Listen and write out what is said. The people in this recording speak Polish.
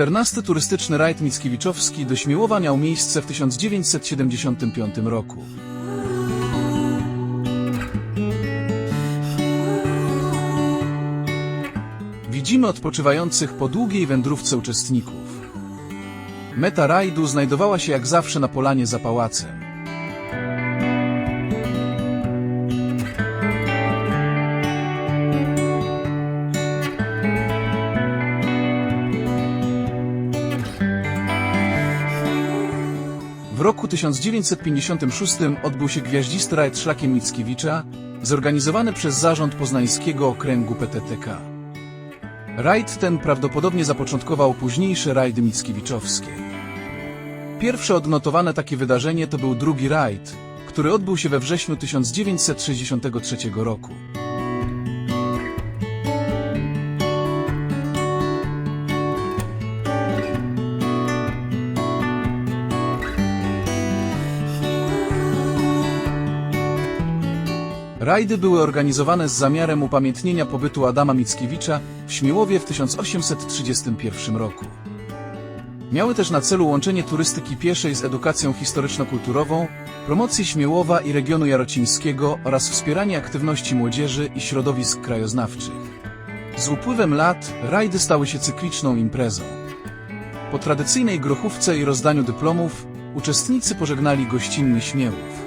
14 turystyczny rajd Mickiewiczowski do Śmiełowa miał miejsce w 1975 roku. Widzimy odpoczywających po długiej wędrówce uczestników. Meta rajdu znajdowała się jak zawsze na polanie za pałacem. W roku 1956 odbył się gwiaździsty rajd szlakiem Mickiewicza, zorganizowany przez zarząd poznańskiego okręgu PTTK. Rajd ten prawdopodobnie zapoczątkował późniejsze rajdy Mickiewiczowskie. Pierwsze odnotowane takie wydarzenie to był drugi rajd, który odbył się we wrześniu 1963 roku. Rajdy były organizowane z zamiarem upamiętnienia pobytu Adama Mickiewicza w Śmiłowie w 1831 roku. Miały też na celu łączenie turystyki pieszej z edukacją historyczno-kulturową, promocję Śmiełowa i regionu jarocińskiego oraz wspieranie aktywności młodzieży i środowisk krajoznawczych. Z upływem lat rajdy stały się cykliczną imprezą. Po tradycyjnej grochówce i rozdaniu dyplomów uczestnicy pożegnali gościnnie Śmiałów.